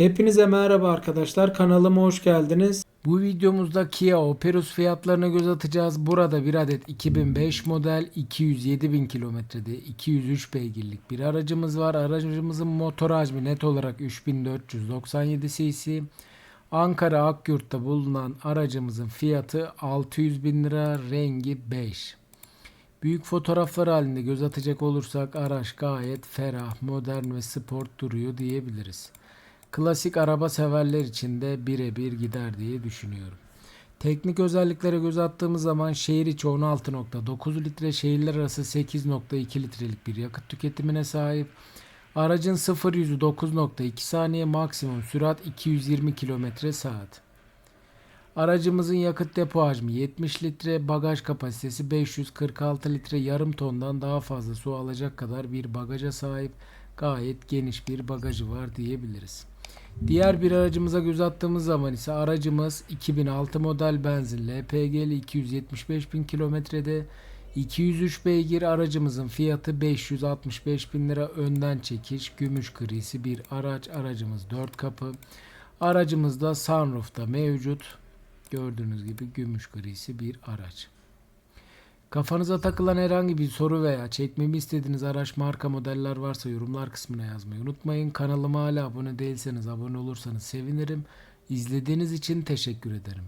Hepinize merhaba arkadaşlar. Kanalıma hoş geldiniz. Bu videomuzda Kia Operus fiyatlarına göz atacağız. Burada bir adet 2005 model 207 bin kilometrede 203 beygirlik bir aracımız var. Aracımızın motor hacmi net olarak 3497 cc. Ankara Akyurt'ta bulunan aracımızın fiyatı 600 bin lira rengi 5. Büyük fotoğraflar halinde göz atacak olursak araç gayet ferah, modern ve sport duruyor diyebiliriz. Klasik araba severler için de birebir gider diye düşünüyorum. Teknik özelliklere göz attığımız zaman şehir içi 16.9 litre, şehirler arası 8.2 litrelik bir yakıt tüketimine sahip. Aracın 0 yüzü 9.2 saniye, maksimum sürat 220 km saat. Aracımızın yakıt depo hacmi 70 litre, bagaj kapasitesi 546 litre, yarım tondan daha fazla su alacak kadar bir bagaja sahip. Gayet geniş bir bagajı var diyebiliriz. Diğer bir aracımıza göz attığımız zaman ise aracımız 2006 model benzin LPG'li 275 bin kilometrede. 203 beygir aracımızın fiyatı 565 bin lira. Önden çekiş gümüş grisi bir araç aracımız 4 kapı. Aracımızda sunroof'ta mevcut. Gördüğünüz gibi gümüş grisi bir araç. Kafanıza takılan herhangi bir soru veya çekmemi istediğiniz araç marka modeller varsa yorumlar kısmına yazmayı unutmayın. Kanalıma hala abone değilseniz abone olursanız sevinirim. İzlediğiniz için teşekkür ederim.